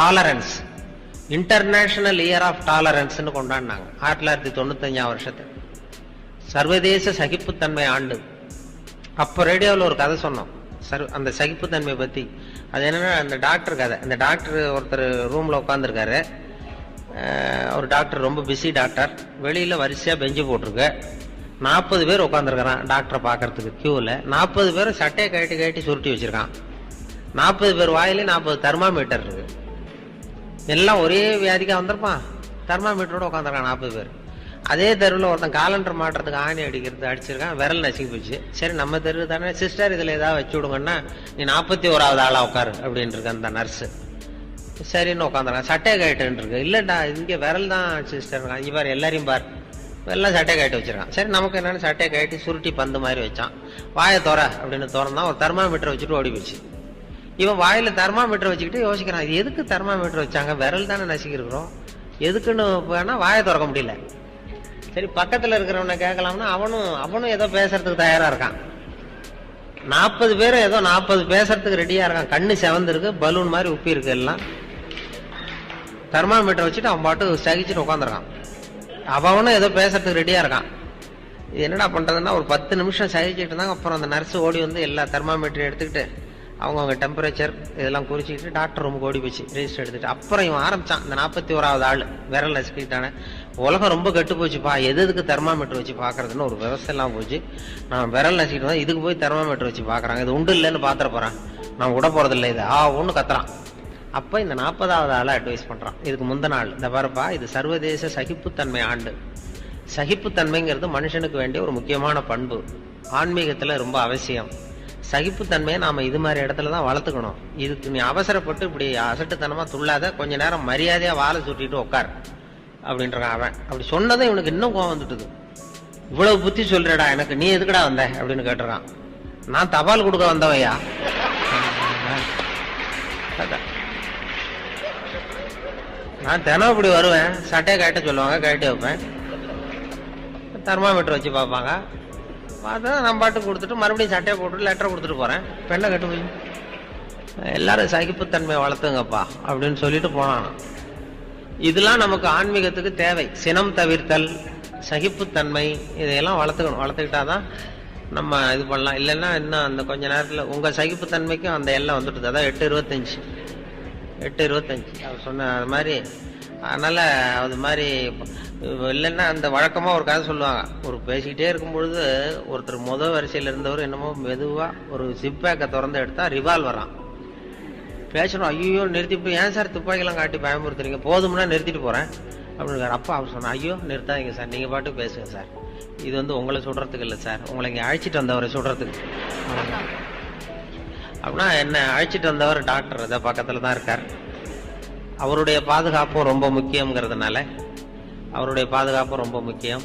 Tolerance international year of டாலரன்ஸ்னு கொண்டாடினாங்க. ஆயிரத்தி தொள்ளாயிரத்தி தொண்ணூத்தஞ்சாம் வருஷத்தை சர்வதேச சகிப்புத்தன்மை ஆண்டு. அப்போ ரேடியோவில் ஒரு கதை சொன்னோம். சர் அந்த சகிப்புத்தன்மை பற்றி அது என்னென்னா அந்த டாக்டர் கதை. அந்த டாக்டர் ஒருத்தர் ரூமில் உட்காந்துருக்காரு ஒரு டாக்டர் ரொம்ப பிஸி டாக்டர். வெளியில் வரிசையாக பெஞ்சு போட்டிருக்கு. நாற்பது பேர் உட்காந்துருக்கிறான் டாக்டரை பார்க்கறதுக்கு க்யூவில் நாற்பது பேர் சட்டையை கழட்டி கழட்டி சுருட்டி வச்சிருக்கான். நாற்பது பேர் வாயிலே நாற்பது தெர்மாமீட்டர் இருக்குது எல்லாம் ஒரே வியாதிக்காக வந்திருப்பான் தெர்மாமீட்டரோட உட்காந்துருக்கான் நாற்பது பேர். அதே தெருவில் ஒருத்தன் காலண்டர் மாட்டுறதுக்கு ஆணி அடிக்கிறது அடிச்சிருக்கான் விரல் நசுக்கி போச்சு. சரி நம்ம தெரு தானே சிஸ்டர் இதில் ஏதாவது வச்சு விடுங்கன்னா நீ நாற்பத்தி ஓராவது ஆளாக உட்காரு அப்படின்னு அந்த நர்ஸு சரின்னு உட்காந்துருக்கான் சட்டையை கயிட்டுன்னு இருக்கு. இல்லைடா இங்கே விரல் தான் சிஸ்டர் இவர் எல்லாரையும் பார். எல்லாம் சட்டையை கட்டி வச்சிருக்கான். சரி நமக்கு என்னென்னு சட்டையை கட்டி சுருட்டி பந்து மாதிரி வச்சான். வாயை தோற அப்படின்னு திறந்தான். ஒரு தெர்மாமீட்டர் வச்சுட்டு ஓடி போச்சு. இவன் வாயில தெர்மாமீட்டர் வச்சுக்கிட்டு யோசிக்கிறான் இது எதுக்கு தெர்மாமீட்டர் வச்சாங்க? விரல் தானே நசுக்கிருக்கிறோம் எதுக்குன்னு போனா வாயை திறக்க முடியல. சரி பக்கத்துல இருக்கிறவனை கேட்கலாம்னா அவனும் அவனும் ஏதோ பேசுறதுக்கு தயாரா இருக்கான். நாற்பது பேரும் ஏதோ நாற்பது பேசுறதுக்கு ரெடியா இருக்கான். கண்ணு செவந்திருக்கு பலூன் மாதிரி உப்பி இருக்கு எல்லாம். தெர்மாமீட்டர் வச்சுட்டு அவன் பாட்டு சகிச்சுட்டு உட்காந்துருக்கான் அவனும் ஏதோ பேசுறதுக்கு ரெடியா இருக்கான். இது என்னடா பண்றதுன்னா ஒரு பத்து நிமிஷம் சகிச்சுட்டு இருந்தாங்க. அப்புறம் அந்த நர்ஸ் ஓடி வந்து எல்லா தெர்மாமீட்டர் எடுத்துக்கிட்டு அவங்கவுங்க டெம்பரேச்சர் இதெல்லாம் குறிச்சிக்கிட்டு டாக்டர் ரூமுக்கு ஓடி போச்சு. ரெஜிஸ்டர் எடுத்துட்டு. அப்புறம் இவன் ஆரம்பித்தான் இந்த நாற்பத்தி ஓராவது ஆள். விரல் நசுக்கிட்டானே உலகம் ரொம்ப கெட்டு போச்சுப்பா. எது எதுக்கு தெர்மாமீட்டர் வச்சு பார்க்கறதுன்னு ஒரு விவசாயம்லாம் போச்சு. நான் விரல் நசுக்கிட்டு வந்து இதுக்கு போய் தெர்மாமீட்டர் வச்சு பார்க்குறாங்க. இது உண்டு இல்லைன்னு பார்த்துட போகிறான் நான் விட போகிறதில்ல இது. ஆ ஒன்று கத்துறான். அப்போ இந்த நாற்பதாவது ஆளை அட்வைஸ் பண்ணுறான் இதுக்கு முந்தின நாள் இந்த பாருப்பா இது சர்வதேச சகிப்புத்தன்மை ஆண்டு. சகிப்புத்தன்மைங்கிறது மனுஷனுக்கு வேண்டிய ஒரு முக்கியமான பண்பு. ஆன்மீகத்தில் ரொம்ப அவசியம். சகிப்புத்தன்மையை நாம் இது மாதிரி இடத்துல தான் வளர்த்துக்கணும். இதுக்கு நீ அவசரப்பட்டு இப்படி அசட்டுத்தனமாக துள்ளாத கொஞ்ச நேரம் மரியாதையாக வாழை சுட்டிட்டு உட்கார் அப்படின்றான் அவன். அப்படி சொன்னதும் இவனுக்கு இன்னும் கோவம் வந்துட்டுது. இவ்வளவு புத்தி சொல்றடா எனக்கு நீ எதுக்குடா வந்த அப்படின்னு கேட்டுறான். நான் தபால் கொடுக்க வந்தவையா? அதான். நான் தினம் இப்படி வருவேன் சட்டையை கேட்ட சொல்லுவாங்க கட்டி வைப்பேன். தெர்மாமீட்டர் வச்சு பார்ப்பாங்க. பார்த்தா நான் பாட்டு கொடுத்துட்டு மறுபடியும் சட்டையை போட்டுட்டு லெட்டர் கொடுத்துட்டு போறேன். பெண்ணை கட்டு போய். எல்லாரும் சகிப்புத்தன்மையை வளர்த்துங்கப்பா அப்படின்னு சொல்லிட்டு போனான். இதெல்லாம் நமக்கு ஆன்மீகத்துக்கு தேவை. சினம் தவிர்த்தல் சகிப்புத்தன்மை இதையெல்லாம் வளர்த்துக்கணும். வளர்த்துக்கிட்டாதான் நம்ம இது பண்ணலாம். இல்லைன்னா இன்னும் அந்த கொஞ்ச நேரத்துல உங்க சகிப்புத்தன்மைக்கும் அந்த எல்லாம் வந்துடுது. அதான் எட்டு இருபத்தஞ்சு. எட்டு இருபத்தஞ்சு. அவர் சொன்ன அது மாதிரி அதனால் அது மாதிரி இல்லைன்னா அந்த வழக்கமாக ஒரு கதை சொல்லுவாங்க. ஒரு பேசிக்கிட்டே இருக்கும் பொழுது ஒருத்தர் முத வரிசையில் இருந்தவர் என்னமோ மெதுவாக ஒரு சிப்பேக்கை திறந்து எடுத்தால் ரிவால்வரான் பேசணும் ஐயோ நிறுத்தி போய் ஏன் சார் துப்பாக்கிலாம் காட்டி பயமுறுத்துறீங்க? போதும்னா நிறுத்திட்டு போகிறேன் அப்படின்னு அப்பா அவர் சொன்னா ஐயோ நிறுத்தாதீங்க சார் நீங்கள் பாட்டு பேசுங்க சார். இது வந்து உங்களை சுடுறதுக்கு இல்லை சார். உங்களை இங்கே அழைச்சிட்டு வந்தவரை சுடுறதுக்கு. அப்படின்னா என்ன அழைச்சிட்டு வந்தவர் டாக்டர் இதை பக்கத்தில் தான் இருக்கார். அவருடைய பாதுகாப்பும் ரொம்ப முக்கியங்கிறதுனால அவருடைய பாதுகாப்பும் ரொம்ப முக்கியம்.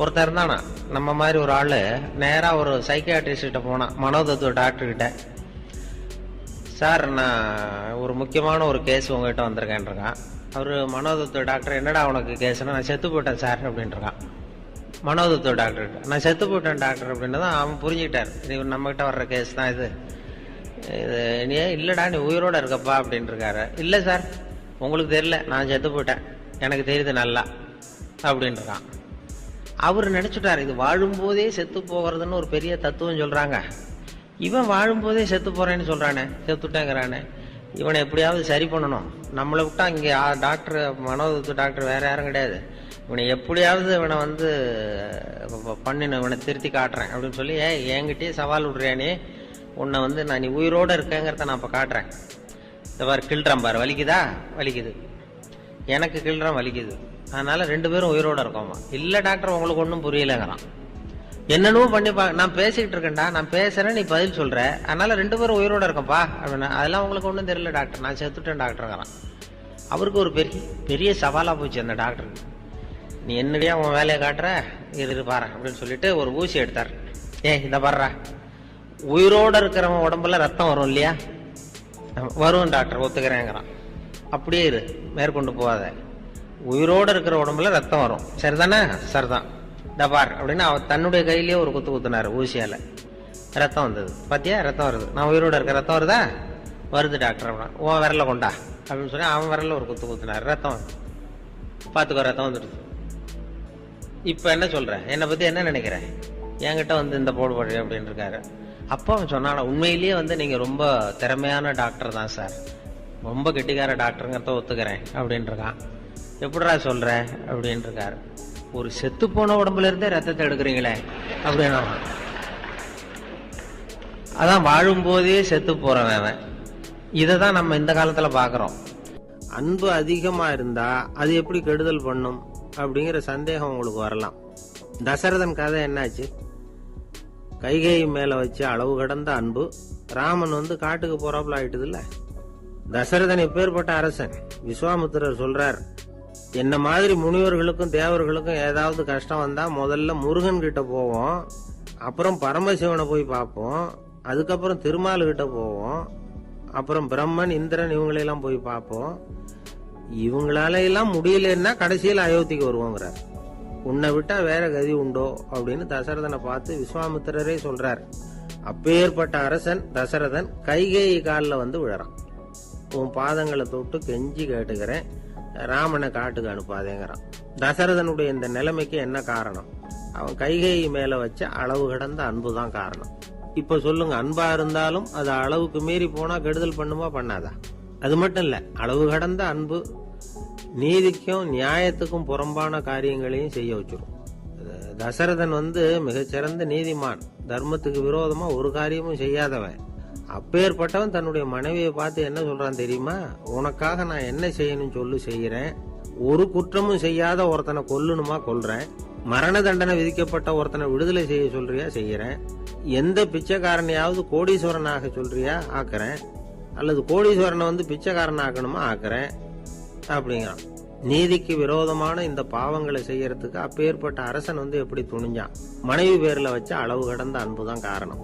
ஒருத்தர் இருந்தானா? நம்ம மாதிரி ஒரு ஆள் நேராக ஒரு சைக்கியாட்ரிஸ்ட் கிட்ட போனான் மனோதத்துவ டாக்டர்கிட்ட சார் நான் ஒரு முக்கியமான ஒரு கேஸ் உங்ககிட்ட வந்திருக்கேன்ருக்கான் அவர் மனோதத்துவ டாக்டர் என்னடா உனக்கு கேஸ்னா நான் செத்து போயிட்டேன் சார் அப்படின்ட்டுருக்கான் மனோதத்துவ டாக்டர்கிட்ட நான் செத்து போயிட்டேன் டாக்டர் அப்படின்னு தான் அவன் புரிஞ்சுக்கிட்டார். இது நம்மகிட்ட வர்ற கேஸ் தான் இது. இது நீ இல்லைடா நீ உயிரோட இருக்கப்பா அப்படின்ட்டுருக்காரு இல்லை சார் உங்களுக்கு தெரியல நான் செத்து போயிட்டேன். எனக்கு தெரியுது நல்லா அப்படின்றான். அவர் நினச்சிட்டார் இது வாழும்போதே செத்து போகிறதுன்னு ஒரு பெரிய தத்துவம் சொல்கிறாங்க இவன் வாழும்போதே செத்து போகிறேன்னு சொல்கிறானே செத்துட்டேங்கிறானே. இவனை எப்படியாவது சரி பண்ணணும். நம்மளை விட்டா இங்கே டாக்டர் மனோதத்து டாக்டர் வேற யாரும் கிடையாது. இவனை எப்படியாவது இவனை வந்து ப- பண்ணின இவனை திருத்தி காட்டுறேன் அப்படின்னு சொல்லி ஏ என்கிட்டயே சவால் விடுறியானே உன்னை வந்து நான் நீ உயிரோட இருக்கேங்கிறத நான் இப்போ காட்டுறேன். இந்த பாரு கிள்றான் பாரு. வலிக்குதா? வலிக்குது. எனக்கு கிள்றான் வலிக்குது. அதனால ரெண்டு பேரும் உயிரோட இருக்கோமா இல்லை டாக்டர் உங்களுக்கு ஒன்றும் புரியலங்கிறான். என்னென்னவோ பண்ணி பா நான் பேசிக்கிட்டு இருக்கேன்டா. நான் பேசுகிறேன் நீ பதில் சொல்கிற அதனால் ரெண்டு பேரும் உயிரோட இருக்கோம்ப்பா. அப்படின்னா அதெல்லாம் உங்களுக்கு ஒன்றும் தெரியல டாக்டர். நான் செத்துட்டேன் டாக்டருங்கிறான். அவருக்கு ஒரு பெரிய பெரிய சவாலாக போச்சு அந்த டாக்டருக்கு. நீ என்னடியா உன் வேலையை காட்டுற? இரு இரு பாரு அப்படின்னு சொல்லிட்டு ஒரு ஊசி எடுத்தார். ஏ இந்த பாடுறா உயிரோட இருக்கிறவன் உடம்புல ரத்தம் வரும் இல்லையா? வரும் டாக்டர் ஒத்துக்கிறேங்கிறான். அப்படியே இரு மேற்கொண்டு போகாத. உயிரோட இருக்கிற உடம்புல ரத்தம் வரும். சரிதானே? சரிதான். டபார் அப்படின்னு அவர் தன்னுடைய கையிலேயே ஒரு குத்து குத்துனாரு ஊசியால். ரத்தம் வந்தது. பார்த்தியா ரத்தம் வருது. நான் உயிரோட இருக்க ரத்தம் வருதா? வருது டாக்டர் அப்படின்னா. உன் விரல கொண்டா. அப்படின்னு சொல்லி அவன் விரல ஒரு குத்து குத்துனார். ரத்தம் பார்த்துக்கோ ரத்தம் வந்துடுது. இப்போ என்ன சொல்கிறேன் என்னை பற்றி என்ன நினைக்கிறேன் என்கிட்ட வந்து இந்த போடு போடு அப்படின்னு இருக்காரு. அப்போ அவன் சொன்னானா உண்மையிலேயே வந்து நீங்கள் ரொம்ப திறமையான டாக்டர் தான் சார் ரொம்ப கெட்டிக்கார டாக்டருங்கிறத ஒத்துக்கிறேன் அப்படின்னு இருக்கான் எப்படிடா சொல்ற? ஒரு செத்து போன உடம்புல இருந்தே ரத்தத்தை எடுக்கிறீங்களே அப்படின்னா அதான் வாழும்போதே செத்து போறவன் அவன். இதை தான் நம்ம இந்த காலத்தில் பார்க்குறோம் அன்பு அதிகமாக இருந்தால் அது எப்படி கெடுதல் பண்ணும் அப்படிங்கிற சந்தேகம் உங்களுக்கு வரலாம். தசரதன் கதை என்னாச்சு? கைகை மேல வச்ச அளவு கடந்த அன்பு. ராமன் வந்து காட்டுக்கு போறாப்புல ஆயிட்டது இல்ல தசரதன் இப்பேற்பட்ட அரசன்? விஸ்வாமித்திரர் சொல்றார் என்ன மாதிரி முனிவர்களுக்கும் தேவர்களுக்கும் ஏதாவது கஷ்டம் வந்தா முதல்ல முருகன் கிட்ட போவோம். அப்புறம் பரமசிவனை போய் பார்ப்போம். அதுக்கப்புறம் திருமால் கிட்ட போவோம். அப்புறம் பிரம்மன் இந்திரன் இவங்களையெல்லாம் போய் பார்ப்போம். இவங்களால எல்லாம் முடியலன்னா கடைசியில் அயோத்திக்கு வருவோங்கிறார். உன்னை விட்டா வேற கதி உண்டோ அப்படின்னு தசரதனை பார்த்து விஸ்வாமித்திரரே சொல்றார். அப்பேற்பட்ட அரசன் தசரதன் கைகை காலில் வந்து விழறான். உன் பாதங்களை தொட்டு கெஞ்சி கேட்டுக்கிறேன். ராமனை காட்டுக்கு அனுப்பாதேங்கிறான். தசரதனுடைய இந்த நிலைமைக்கு என்ன காரணம்? அவன் கைகை மேல வச்ச அளவு கடந்த அன்பு தான் காரணம். இப்ப சொல்லுங்க அன்பா இருந்தாலும் அது அளவுக்கு மீறி போனா கெடுதல் பண்ணுமா பண்ணாதா? அது மட்டும் இல்ல அளவு கடந்த அன்பு நீதிக்கும் நியாயத்துக்கும் புறம்பான காரியங்களையும் செய்ய வச்சிடும் தசரதன் வந்து மிகச்சிறந்த நீதிமான். தர்மத்துக்கு விரோதமா ஒரு காரியமும் செய்யாதவன். அப்பேற்பட்டவன் தன்னுடைய மனைவியை பார்த்து என்ன சொல்றான் தெரியுமா? உனக்காக நான் என்ன செய்யணும் சொல்லு செய்யறேன் ஒரு குற்றமும் செய்யாத ஒருத்தனை கொல்லணுமா கொல்றேன். மரண தண்டனை விதிக்கப்பட்ட ஒருத்தனை விடுதலை செய்ய சொல்றியா செய்யறேன் எந்த பிச்சைக்காரனையாவது கோடீஸ்வரன் ஆக சொல்றியா ஆக்குறேன். அல்லது கோடீஸ்வரனை வந்து பிச்சைக்காரன் ஆக்கணுமா ஆக்குறேன். அப்படிங்கிறான் நீதிக்கு விரோதமான இந்த பாவங்களை செய்யறதுக்கு அப்பேற்பட்ட அரசன் வந்து எப்படி துணிஞ்சான்? மனைவி பேர்ல வச்ச அளவு கடந்த அன்பு தான் காரணம்.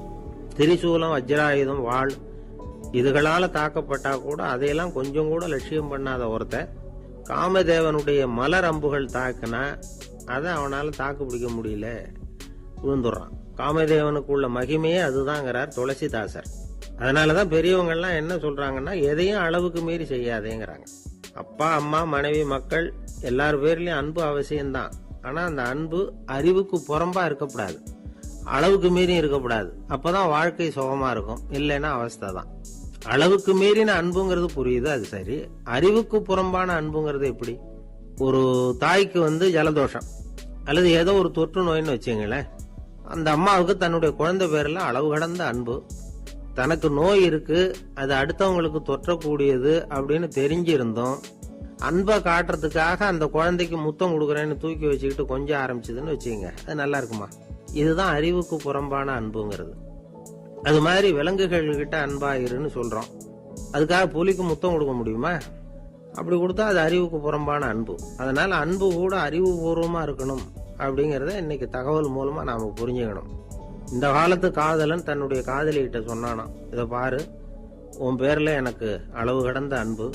திரிசூலம் வஜ்ராயுதம் வாள் இதுகளால தாக்கப்பட்டா கூட அதையெல்லாம் கொஞ்சம் கூட லட்சியம் பண்ணாத ஒருத்த காமதேவனுடைய மலர் அம்புகள் தாக்குனா அதை அவனால தாக்கு பிடிக்க முடியல. விழுந்துடுறான். காமதேவனுக்குள்ள மகிமையே அதுதாங்கிறார் துளசிதாசர். அதனாலதான் பெரியவங்கள்லாம் என்ன சொல்றாங்கன்னா எதையும் அளவுக்கு மீறி செய்யாதேங்கிறாங்க. அப்பா அம்மா மனைவி மக்கள் எல்லார் பேர்லயும் அன்பு அவசியம்தான். ஆனா அந்த அன்பு அறிவுக்கு புறம்பா இருக்கக்கூடாது. அளவுக்கு மீறி இருக்கக்கூடாது. அப்பதான் வாழ்க்கை சுகமா இருக்கும். இல்லைன்னா அவஸ்தை தான். அளவுக்கு மீறின அன்புங்கிறது புரியுது அது சரி. அறிவுக்கு புறம்பான அன்புங்கிறது எப்படி? ஒரு தாய்க்கு வந்து ஜலதோஷம். அல்லது ஏதோ ஒரு தொற்று நோயின்னு வச்சுங்களேன் அந்த அம்மாவுக்கு தன்னுடைய குழந்தை பேர்ல அளவு கடந்த அன்பு. தனக்கு நோய் இருக்கு அது அடுத்தவங்களுக்கு தொற்றக்கூடியது அப்படின்னு தெரிஞ்சிருந்தோம். அன்பை காட்டுறதுக்காக அந்த குழந்தைக்கு முத்தம் கொடுக்குறேன்னு தூக்கி வச்சுக்கிட்டு கொஞ்சம் ஆரம்பிச்சதுன்னு வச்சுங்க அது நல்லா இருக்குமா? இதுதான் அறிவுக்கு புறம்பான அன்புங்கிறது. அது மாதிரி விலங்குகள்கிட்ட அன்பாயிருன்னு சொல்கிறோம் சொல்றோம். அதுக்காக புலிக்கு முத்தம் கொடுக்க முடியுமா? அப்படி கொடுத்தா அது அறிவுக்கு புறம்பான அன்பு. அதனால அன்பு கூட அறிவுபூர்வமாக இருக்கணும் அப்படிங்கறத இன்னைக்கு தகவல் மூலமா நாம புரிஞ்சுக்கணும். இந்த காலத்து காதலன் தன்னுடைய காதலிகிட்ட சொன்னானா இதை பாரு உன் பேரில் எனக்கு அளவு கடந்த அன்பு.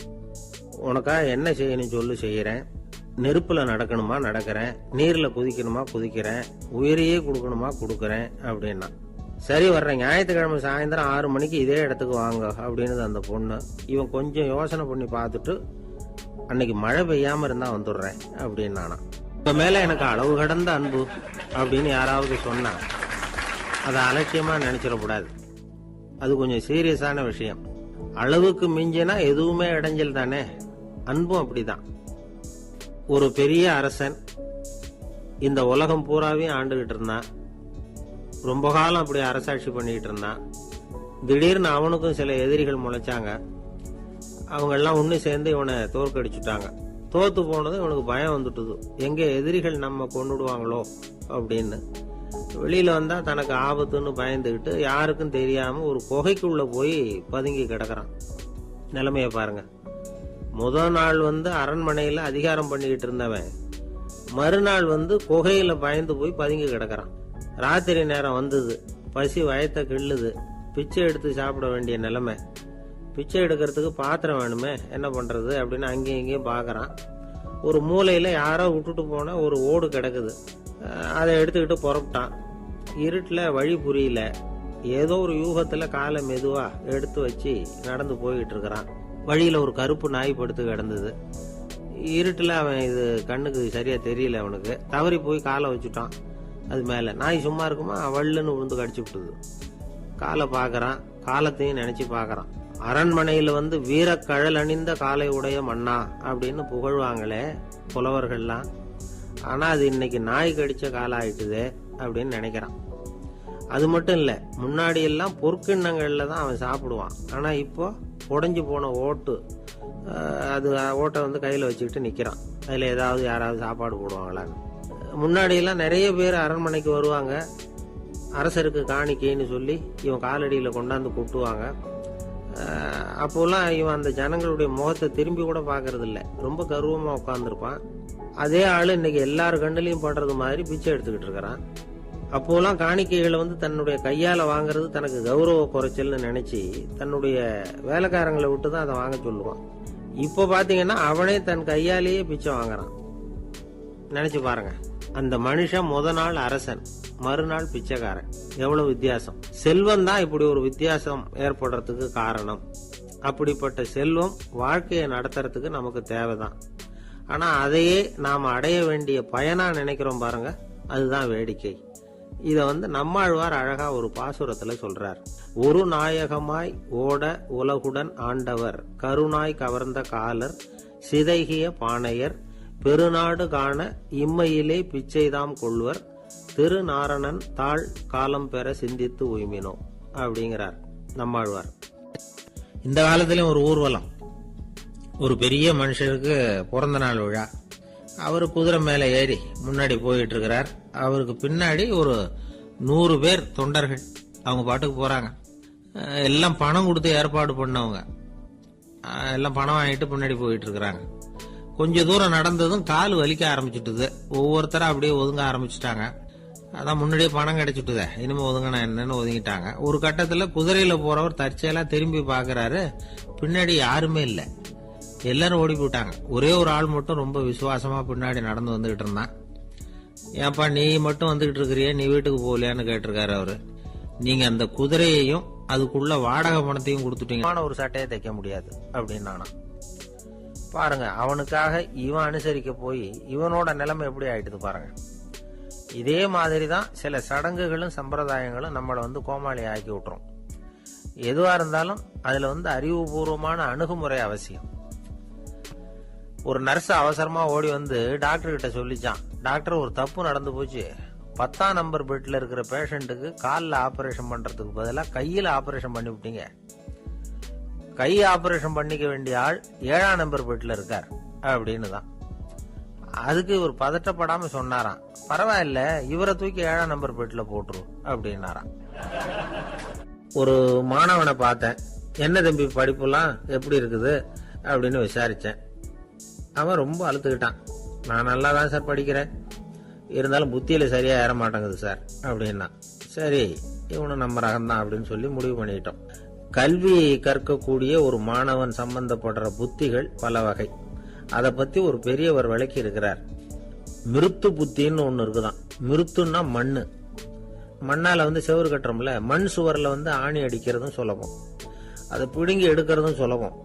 உனக்காக என்ன செய்யணும் சொல்லு செய்கிறேன். நெருப்பில் நடக்கணுமா நடக்கிறேன். நீரில் குதிக்கணுமா குதிக்கிறேன். உயிரையே கொடுக்கணுமா கொடுக்குறேன் அப்படின்னா சரி வர்றேன். ஞாயிற்றுக்கிழமை சாயந்தரம் ஆறு மணிக்கு இதே இடத்துக்கு வாங்க அப்படின்னு அந்த பொண்ணு. இவன் கொஞ்சம் யோசனை பண்ணி பார்த்துட்டு அன்னைக்கு மழை பெய்யாமல் இருந்தால் வந்துடுறேன் அப்படின்னு நானா மேலே எனக்கு அளவு கடந்த அன்பு அப்படின்னு யாராவது சொன்னான். அதை அலட்சியமாக நினச்சிடக்கூடாது. அது கொஞ்சம் சீரியஸான விஷயம். அளவுக்கு மிஞ்சினா எதுவுமே இடைஞ்சல் தானே? அன்பும் அப்படிதான். ஒரு பெரிய அரசன் இந்த உலகம் பூராவையும் ஆண்டுகிட்டு இருந்தான். ரொம்ப காலம் அப்படி அரசாட்சி பண்ணிக்கிட்டு இருந்தான். திடீர்னு அவனுக்கும் சில எதிரிகள் முளைச்சாங்க. அவங்கெல்லாம் ஒன்று சேர்ந்து இவனை தோற்கடிச்சுட்டாங்க. தோத்து போனதும் இவனுக்கு பயம் வந்துட்டுது. எங்கே எதிரிகள் நம்ம கொண்டுடுவாங்களோ அப்படின்னு. வெளியில் வந்தால் தனக்கு ஆபத்துன்னு பயந்துக்கிட்டு யாருக்கும் தெரியாமல் ஒரு குகைக்குள்ளே போய் பதுங்கி கிடக்கிறான். நிலைமையை பாருங்க. முதல் நாள் வந்து அரண்மனையில் அதிகாரம் பண்ணிக்கிட்டு இருந்தவன் மறுநாள் வந்து குகையில் பயந்து போய் பதுங்கி கிடக்கிறான். ராத்திரி நேரம் வந்தது. பசி வயத்தை கிள்ளுது. பிச்சை எடுத்து சாப்பிட வேண்டிய நிலைமை. பிச்சை எடுக்கிறதுக்கு பாத்திரம் வேணுமே? என்ன பண்ணுறது அப்படின்னு அங்கேயும் இங்கேயும் பார்க்குறான் ஒரு மூலையில் யாரோ விட்டுட்டு போன ஒரு ஓடு கிடக்குது. அதை எடுத்துக்கிட்டு புறப்பட்டான். இருட்டில் வழி புரியல. ஏதோ ஒரு யூகத்தில் காலை மெதுவாக எடுத்து வச்சு நடந்து போய்கிட்டு இருக்கிறான். வழியில் ஒரு கருப்பு நாய் படுத்து கிடந்தது. இருட்டில் அவன் இது கண்ணுக்கு சரியாக தெரியல அவனுக்கு. தவறி போய் காலை வச்சுட்டான். அது மேலே. நாய் சும்மா இருக்குமா? வள்ளுன்னு விழுந்து கடிச்சு விட்டுது. காலை பார்க்குறான் காலத்தையும் நினச்சி பார்க்குறான் அரண்மனையில் வந்து வீரக்கழல் அணிந்த காலை உடைய மன்னா அப்படின்னு புகழ்வாங்களே புலவர்கள்லாம். ஆனால் அது இன்னைக்கு நாய் கடிச்ச காலம் ஆயிட்டுதே அப்படின்னு நினைக்கிறான். அது மட்டும் இல்லை முன்னாடி எல்லாம் பொற்கிண்ணங்களில் தான் அவன் சாப்பிடுவான். ஆனால் இப்போ உடஞ்சி போன ஓட்டு அது ஓட்டை வந்து கையில் வச்சுக்கிட்டு நிற்கிறான் அதில் ஏதாவது யாராவது சாப்பாடு போடுவாங்களான்னு. முன்னாடியெல்லாம் நிறைய பேர் அரண்மனைக்கு வருவாங்க. அரசருக்கு காணிக்கைன்னு சொல்லி இவன் காலடியில் கொண்டாந்து கொட்டுவாங்க. அப்போல்லாம் இவன் அந்த ஜனங்களுடைய முகத்தை திரும்பி கூட பார்க்கறது இல்லை ரொம்ப கர்வமாக உட்காந்துருப்பான் அதே ஆள் இன்னைக்கு எல்லார் கண்ணுலயும் படுறது மாதிரி பிச்சை எடுத்துக்கிட்டு இருக்கிறான். அப்போலாம் காணிக்கைகளை வந்து தன்னுடைய கையால் வாங்குறது தனக்கு கௌரவ குறைச்சல்னு நினச்சி தன்னுடைய வேலைக்காரங்களை விட்டு தான் அதை வாங்க சொல்லுவான். இப்போ பார்த்தீங்கன்னா அவனே தன் கையாலேயே பிச்சை வாங்குறான். நினச்சி பாருங்க. அந்த மனுஷன் முத நாள் அரசன். மறுநாள் பிச்சைக்காரன். எவ்வளவு வித்தியாசம். செல்வம் தான் இப்படி ஒரு வித்தியாசம் ஏற்படுறதுக்கு காரணம். அப்படிப்பட்ட செல்வம் வாழ்க்கையை நடத்துறதுக்கு நமக்கு தேவைதான். ஆனா அதையே நாம் அடைய வேண்டிய பயனா நினைக்கிறோம் பாருங்க. அதுதான் வேடிக்கை. இதை வந்து நம்மாழ்வார் அழகா ஒரு பாசுரத்துல சொல்றார். ஒரு நாயகமாய் ஓட உலகுடன் ஆண்டவர் கருணாய் கவர்ந்த காலர் சிதைகிய பானையர் பெருநாடு காண இம்மையிலே பிச்சைதாம் கொள்வர் திருநாரணன் தாழ் காலம் பெற சிந்தித்து உய்மினோ அப்படிங்கிறார் நம்மாழ்வார். இந்த காலத்திலும் ஒரு ஊர்வலம். ஒரு பெரிய மனுஷருக்கு பிறந்த நாள் விழா. அவர் குதிரை மேலே ஏறி முன்னாடி போயிட்டு இருக்கிறார் அவருக்கு பின்னாடி ஒரு நூறு பேர் தொண்டர்கள் அவங்க பாட்டுக்கு போகிறாங்க எல்லாம் பணம் கொடுத்து ஏற்பாடு பண்ணவங்க. எல்லாம் பணம் வாங்கிட்டு பின்னாடி போயிட்டு இருக்கிறாங்க கொஞ்ச தூரம் நடந்ததும் கால் வலிக்க ஆரம்பிச்சிட்டுது. ஒவ்வொருத்தரும் அப்படியே ஒதுங்க ஆரம்பிச்சிட்டாங்க. அதான் முன்னாடியே பணம் கிடைச்சிட்டுதே. இனிமே ஒதுங்கினா என்னன்னு ஒதுங்கிட்டாங்க. ஒரு கட்டத்துல குதிரையில போறவர் தற்செயலா திரும்பி பாக்குறாரு. பின்னாடி யாருமே இல்லை. எல்லாரும் ஓடி போயிட்டாங்க. ஒரே ஒரு ஆள் மட்டும் ரொம்ப விசுவாசமா பின்னாடி நடந்து வந்துகிட்டு இருந்தான். ஏன்பா நீ மட்டும் வந்துகிட்டு இருக்கிறியே நீ வீட்டுக்கு போகலையான்னு கேட்டிருக்காரு அவரு. நீங்க அந்த குதிரையையும் அதுக்குள்ள வாடகை பணத்தையும் கொடுத்துட்டீங்க. ஒரு சட்டையை தைக்க முடியாது அப்படின்னு பாருங்க அவனுக்காக இவன் அனுசரிக்க போய் இவனோட நிலைமை எப்படி ஆயிட்டுது பாருங்க. இதே மாதிரி தான் சில சடங்குகளும் சம்பிரதாயங்களும் நம்மளை வந்து கோமாளி ஆக்கி விட்டுரும். எதுவாக இருந்தாலும் அதில் வந்து அறிவுபூர்வமான அணுகுமுறை அவசியம். ஒரு நர்ஸ் அவசரமாக ஓடி வந்து டாக்டர் கிட்ட சொல்லிச்சான் டாக்டர் ஒரு தப்பு நடந்து போச்சு. பத்தாம் நம்பர் பெட்டில் இருக்கிற பேஷண்ட்டுக்கு காலில் ஆப்ரேஷன் பண்ணுறதுக்கு பதிலாக கையில் ஆப்ரேஷன் பண்ணிவிட்டீங்க கை ஆப்ரேஷன் பண்ணிக்க வேண்டிய ஆள் ஏழாம் நம்பர் பெட்டில் இருக்கார். அப்படின்னு தான் அதுக்கு இவர் பதட்டப்படாம சொன்னாராம். பரவாயில்ல இவரை தூக்கி ஏழாம் நம்பர் பெட்ல போட்டுரு அப்படின்னாராம். ஒரு மாணவனை பார்த்தேன். என்ன தம்பி படிப்புலாம் எப்படி இருக்குது? அப்படின்னு விசாரித்தேன் அவன் ரொம்ப அழுத்துக்கிட்டான். நான் நல்லா தான் சார் படிக்கிறேன். இருந்தாலும் புத்தியில் சரியாக ஏற மாட்டேங்குது சார் அப்படின்னா சரி இவனும் நம்ம ரகம்தான் அப்படின்னு சொல்லி முடிவு பண்ணிட்டோம். கல்வி கற்கக்கூடிய ஒரு மாணவன் சம்பந்தப்படுற புத்திகள் பல வகை அதை பத்தி ஒரு பெரியவர் விளக்கி இருக்கிறார் மிருத்து புத்தின்னு ஒன்று இருக்குதான். மிருத்துன்னா மண் மண்ணால் வந்து செவரு கட்டுறோம்ல மண் சுவரில் வந்து ஆணி அடிக்கிறதும் சுலபம். அதை பிடுங்கி எடுக்கிறதும் சுலபம்.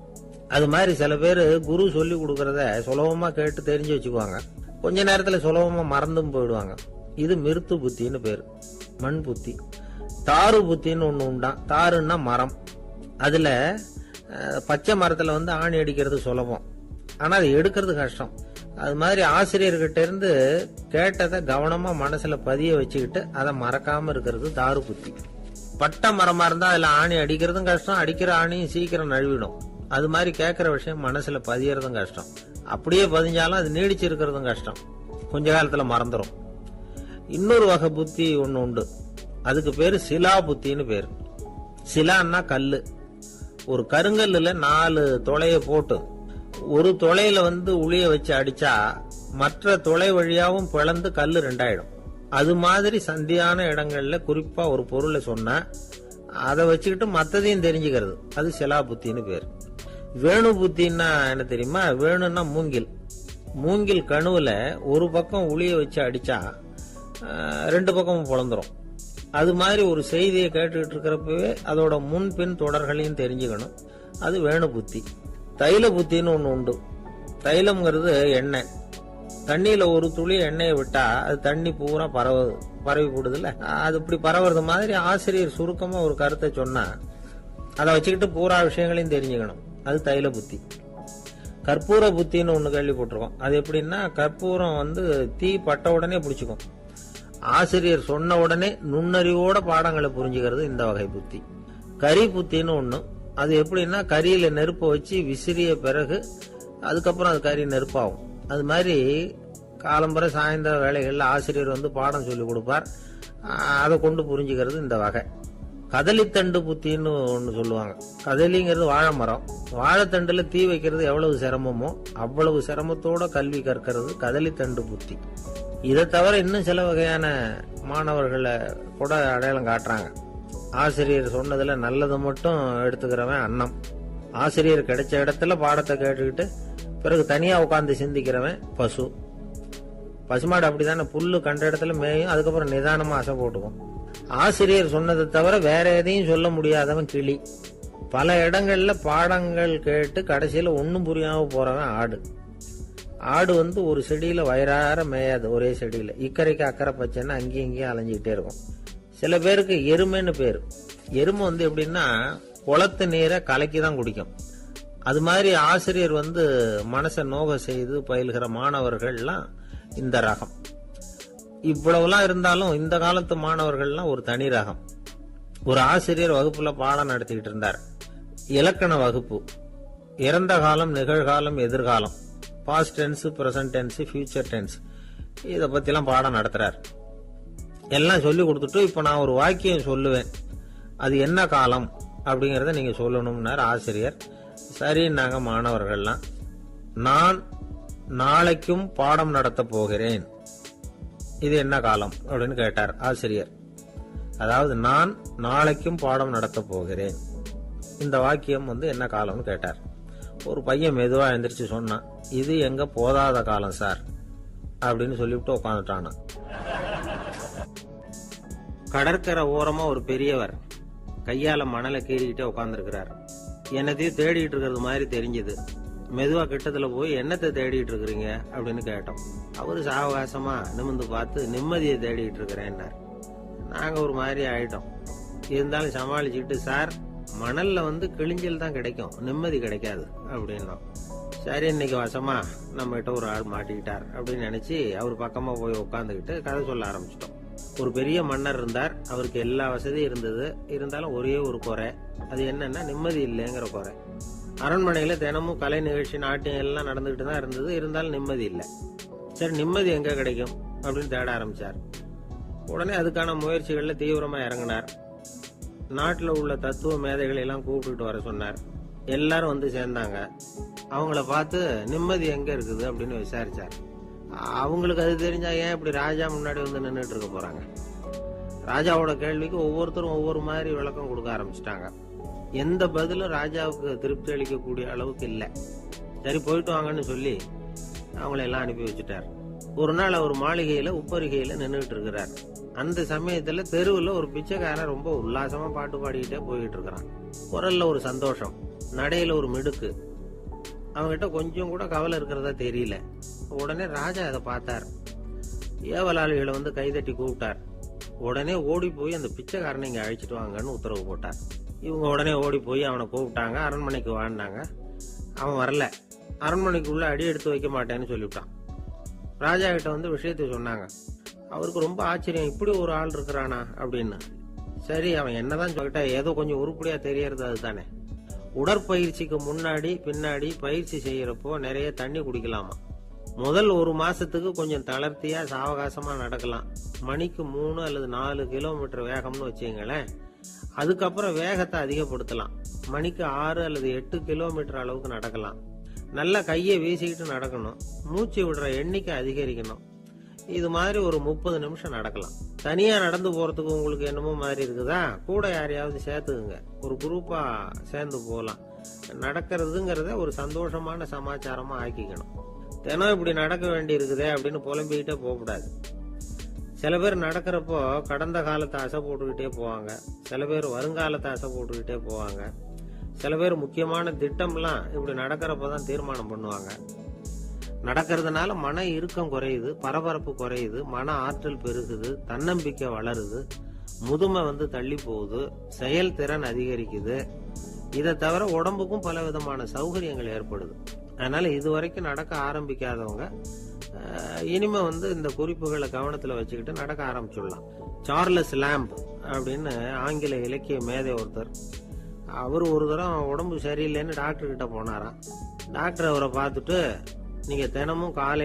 அது மாதிரி சில பேர் குரு சொல்லி கொடுக்கறத சுலபமாக கேட்டு தெரிஞ்சு வச்சுக்குவாங்க. கொஞ்ச நேரத்தில் சுலபமாக மறந்தும் போயிடுவாங்க. இது மிருத்து புத்தின்னு பேர். மண் புத்தி. தாறு புத்தின்னு ஒன்று உண்டாம் தாருன்னா மரம். அதில் பச்சை மரத்தில் வந்து ஆணி அடிக்கிறது சுலபம். ஆனா அது எடுக்கிறது கஷ்டம். அது மாதிரி ஆசிரியர்கிட்ட இருந்து கேட்டதை கவனமா மனசுல பதிய வச்சுக்கிட்டு அதை மறக்காம இருக்கிறது தாரு புத்தி. பட்டை மரமா இருந்தா அதுல ஆணி அடிக்கிறதும் கஷ்டம் அடிக்கிற ஆணியும் சீக்கிரம் நழுவிடும். அது மாதிரி கேட்கிற விஷயம் மனசுல பதியறதும் கஷ்டம். அப்படியே பதிஞ்சாலும் அது நீடிச்சு இருக்கிறதும் கஷ்டம். கொஞ்ச காலத்துல மறந்துடும் இன்னொரு வகை புத்தி ஒன்று உண்டு. அதுக்கு பேர் சிலா புத்தின்னு பேர். சிலான்னா கல் ஒரு கருங்கல்லில் நாலு தொலையை போட்டு ஒரு தொலையில வந்து உளிய வச்சு அடிச்சா மற்ற தொலை வழியாவும் பிளந்து கல்லு ரெண்டாயிடும். அது மாதிரி சந்தியான இடங்கள்ல குறிப்பா ஒரு பொருளை சொன்னா அதை வச்சுக்கிட்டு மத்ததையும் தெரிஞ்சுக்கிறது. அது சிலா புத்தின்னு பேர். வேணு புத்தின்னா என்ன தெரியுமா? வேணும்னா மூங்கில். மூங்கில் கணுவுல ஒரு பக்கம் உளிய வச்சு அடிச்சா ரெண்டு பக்கமும் பிளந்துரும். அது மாதிரி ஒரு செய்தியை கேட்டுக்கிட்டு இருக்கிறப்பவே அதோட முன்பின் தொடர்களையும் தெரிஞ்சுக்கணும். அது வேணு புத்தி தைல புத்தின்னு ஒண்ணு உண்டு. தைலம்ங்கிறது எண்ணெய். தண்ணியில ஒரு துளி எண்ணெயை விட்டா அது தண்ணி பூரா பரவு பரவி போடுதுல்ல? அது இப்படி பரவுறது மாதிரி ஆசிரியர் சுருக்கமா ஒரு கருத்தை சொன்னா அதை வச்சுக்கிட்டு பூரா விஷயங்களையும் தெரிஞ்சுக்கணும். அது தைல புத்தி. கற்பூர புத்தின்னு ஒன்று கேள்விப்பட்டிருக்கோம். அது எப்படின்னா கற்பூரம் வந்து தீ பட்ட உடனே பிடிச்சிக்கும். ஆசிரியர் சொன்ன உடனே நுண்ணறிவோட பாடங்களை புரிஞ்சுக்கிறது இந்த வகை புத்தி. கரி புத்தின்னு ஒன்று அது எப்படின்னா கரியில நெருப்பை வச்சு விசிறிய பிறகு அதுக்கப்புறம் அது கறி நெருப்பாகும். அது மாதிரி காலம்பரை சாயந்தர வேலைகளில் ஆசிரியர் வந்து பாடம் சொல்லி கொடுப்பார். அதை கொண்டு புரிஞ்சுக்கிறது இந்த வகை. கதலித்தண்டு புத்தின்னு ஒன்று சொல்லுவாங்க. கதலிங்கிறது வாழை மரம் வாழைத்தண்டுல தீ வைக்கிறது எவ்வளவு சிரமமோ அவ்வளவு சிரமத்தோட கல்வி கற்கிறது கதலித்தண்டு புத்தி. இதை தவிர இன்னும் சில வகையான மாணவர்களை கூட அடையாளம் காட்டுறாங்க. ஆசிரியர் சொன்னதில் நல்லது மட்டும் எடுத்துக்கிறவன் அன்னம் ஆசிரியர் கிடைச்ச இடத்துல பாடத்தை கேட்டுக்கிட்டு பிறகு தனியாக உட்காந்து சிந்திக்கிறவன் பசு. பசுமாடு அப்படிதானே? புல்லு கண்ட இடத்துல மேயும் அதுக்கப்புறம் நிதானமாக அசை போட்டுக்கும். ஆசிரியர் சொன்னதை தவிர வேற எதையும் சொல்ல முடியாதவன் கிளி. பல இடங்கள்ல பாடங்கள் கேட்டு கடைசியில் ஒன்றும் புரியாம போறவன் ஆடு. ஆடு வந்து ஒரு செடியில் வயிறார மேயாது ஒரே செடியில். இக்கரைக்கு அக்கறை பச்சைன்னா அங்கேயும் இங்கேயும் அலைஞ்சிக்கிட்டே இருக்கும். சில பேருக்கு எருமைன்னு பேர். எருமை வந்து எப்படின்னா குளத்து நீரை கலக்கி தான் குடிக்கும். அது மாதிரி ஆசிரியர் வந்து மனசை நோக செய்து பயில்கிற மாணவர்கள்லாம் இந்த ரகம். இவ்வளவுலாம் இருந்தாலும் இந்த காலத்து மாணவர்கள்லாம் ஒரு தனி ரகம். ஒரு ஆசிரியர் வகுப்புல பாடம் நடத்திக்கிட்டு இருந்தார். இலக்கண வகுப்பு. இறந்த காலம் நிகழ்காலம் எதிர்காலம். Past tense present tense future tense இதை பத்திலாம் பாடம் நடத்துகிறார் எல்லாம் சொல்லி கொடுத்துட்டு இப்போ நான் ஒரு வாக்கியம் சொல்லுவேன். அது என்ன காலம் அப்படிங்கிறத நீங்கள் சொல்லணும்னார் ஆசிரியர். சரின்னாங்க மாணவர்கள்லாம். நான் நாளைக்கும் பாடம் நடத்த போகிறேன். இது என்ன காலம் அப்படின்னு கேட்டார் ஆசிரியர். அதாவது நான் நாளைக்கும் பாடம் நடத்த போகிறேன். இந்த வாக்கியம் வந்து என்ன காலம்னு கேட்டார். ஒரு பையன் மெதுவாக எழுந்திரிச்சு சொன்னான் இது எங்கே போதாத காலம் சார் அப்படின்னு சொல்லிவிட்டு உட்காந்துட்டானான் கடற்கரை ஓரமா ஒரு பெரியவர் கையால மணலை கீறிக்கிட்டே உட்காந்துருக்கிறார் என்னத்தையும் தேடிட்டு இருக்கிறது மாதிரி தெரிஞ்சது. மெதுவா கிட்டத்துல போய் என்னத்தை தேடிட்டு இருக்கிறீங்க? அப்படின்னு கேட்டோம். அவரு சாவகாசமா நிமிந்து பார்த்து நிம்மதியை தேடிட்டு இருக்கிறேன்னார் நாங்க ஒரு மாதிரி ஆயிட்டோம். இருந்தாலும் சமாளிச்சுட்டு சார் மணல்ல வந்து கிழிஞ்சல் தான் கிடைக்கும். நிம்மதி கிடைக்காது அப்படின்னோம். சரி இன்னைக்கு வசமா நம்மகிட்ட ஒரு ஆள் மாட்டிக்கிட்டார் அப்படின்னு நினைச்சு அவர் பக்கமா போய் உட்காந்துக்கிட்டு கதை சொல்ல ஆரம்பிச்சிட்டோம். ஒரு பெரிய மன்னர் இருந்தார். அவருக்கு எல்லா வசதியும் இருந்தது. இருந்தாலும் ஒரே ஒரு குறை. அது என்னன்னா நிம்மதி இல்லைங்கிற குறை. அரண்மனையில் தினமும் கலை நிகழ்ச்சி நாட்டியம் எல்லாம் நடந்துகிட்டு தான் இருந்தது. இருந்தாலும் நிம்மதி இல்லை. சரி நிம்மதி எங்கே கிடைக்கும்? அப்படின்னு தேட ஆரம்பித்தார் உடனே அதுக்கான முயற்சிகளில் தீவிரமாக இறங்கினார். நாட்டில் உள்ள தத்துவ மேதைகளை எல்லாம் கூப்பிட்டுட்டு வர சொன்னார். எல்லாரும் வந்து சேர்ந்தாங்க. அவங்கள பார்த்து நிம்மதி எங்கே இருக்குது? அப்படின்னு விசாரிச்சார். அவங்களுக்கு அது தெரிஞ்சா ஏன் இப்படி ராஜா முன்னாடி வந்து நின்றுட்டு இருக்க போறாங்க? ராஜாவோட கேள்விக்கு ஒவ்வொருத்தரும் ஒவ்வொரு மாதிரி விளக்கம் கொடுக்க ஆரம்பிச்சிட்டாங்க. எந்த பதிலும் ராஜாவுக்கு திருப்தி அளிக்கக்கூடிய அளவுக்கு இல்லை. சரி போயிட்டு வாங்கன்னு சொல்லி அவங்கள எல்லாம் அனுப்பி வச்சுட்டார். ஒரு நாள் அவர் மாளிகையில உப்பருகையில நின்றுட்டு இருக்கிறார். அந்த சமயத்துல தெருவில் ஒரு பிச்சைக்காரன் ரொம்ப உல்லாசமா பாட்டு பாடிக்கிட்டே போயிட்டு இருக்கிறான். குரல்ல ஒரு சந்தோஷம் நடையில ஒரு மிடுக்கு. அவங்ககிட்ட கொஞ்சம் கூட கவலை இருக்கிறதா தெரியல. உடனே ராஜா அதை பார்த்தார். ஏவலாளிகளை வந்து கைதட்டி கூப்பிட்டார். உடனே ஓடி போய் அந்த பிச்சைக்காரனை இங்கே அழைச்சிட்டு வாங்கன்னு உத்தரவு போட்டார். இவங்க உடனே ஓடி போய் அவனை கூப்பிட்டாங்க. அரண்மனைக்கு வாழ்ந்தாங்க. அவன் வரல. அரண்மனைக்குள்ள அடி எடுத்து வைக்க மாட்டேன்னு சொல்லிவிட்டான். ராஜா கிட்ட வந்து விஷயத்தை சொன்னாங்க. அவருக்கு ரொம்ப ஆச்சரியம். இப்படி ஒரு ஆள் இருக்கிறானா அப்படின்னு. சரி அவன் என்னதான் சொல்லிட்டா ஏதோ கொஞ்சம் உருப்படியா தெரியறது அதுதானே. உடற்பயிற்சிக்கு முன்னாடி பின்னாடி பயிற்சி செய்யறப்போ நிறைய தண்ணி குடிக்கலாமா? முதல் ஒரு மாசத்துக்கு கொஞ்சம் தளர்த்தியா சாவகாசமா நடக்கலாம். மணிக்கு மூணு அல்லது நாலு கிலோமீட்டர் வேகம்னு வச்சுங்களேன் அதுக்கப்புறம் வேகத்தை அதிகப்படுத்தலாம். மணிக்கு ஆறு அல்லது எட்டு கிலோமீட்டர் அளவுக்கு நடக்கலாம். நல்ல கையை வீசிக்கிட்டு நடக்கணும். மூச்சு விடுற எண்ணிக்கை அதிகரிக்கணும். இது மாதிரி ஒரு முப்பது நிமிஷம் நடக்கலாம். தனியாக நடந்து போகிறதுக்கு உங்களுக்கு என்னமோ மாதிரி இருக்குதா? கூட யாரையாவது சேர்த்துக்குங்க. ஒரு குரூப்பாக சேர்ந்து போகலாம். நடக்கிறதுங்கிறத ஒரு சந்தோஷமான சமாச்சாரமாக ஆக்கிக்கணும். தினம் இப்படி நடக்க வேண்டி இருக்குதே அப்படின்னு புலம்பிக்கிட்டே போகக்கூடாது. சில பேர் நடக்கிறப்போ கடந்த காலத்தை அசை போட்டுக்கிட்டே போவாங்க. சில பேர் வருங்காலத்தை அசை போட்டுக்கிட்டே போவாங்க. சில பேர் முக்கியமான திட்டம்லாம் இப்படி நடக்கிறப்ப தான் தீர்மானம் பண்ணுவாங்க. நடக்கிறதுனால மன இறுக்கம் குறையுது பரபரப்பு குறையுது மன ஆற்றல் பெருகுது தன்னம்பிக்கை வளருது முதுமை வந்து தள்ளி போகுது செயல்திறன் அதிகரிக்குது. இதை தவிர உடம்புக்கும் பல விதமான சௌகரியங்கள் ஏற்படுது. அதனால் இது வரைக்கும் நடக்க ஆரம்பிக்காதவங்க இனிமே வந்து இந்த குறிப்புகளை கவனத்தில் வச்சுக்கிட்டு நடக்க ஆரம்பிச்சுடலாம். சார்லஸ் லேம்ப் அப்படின்னு ஆங்கில இலக்கிய மேதை ஒருத்தர் அவர் ஒரு தரம் உடம்பு சரியில்லைன்னு டாக்டர்கிட்ட போனாராம். டாக்டர் அவரை பார்த்துட்டு நீங்கள் தினமும் காலையில்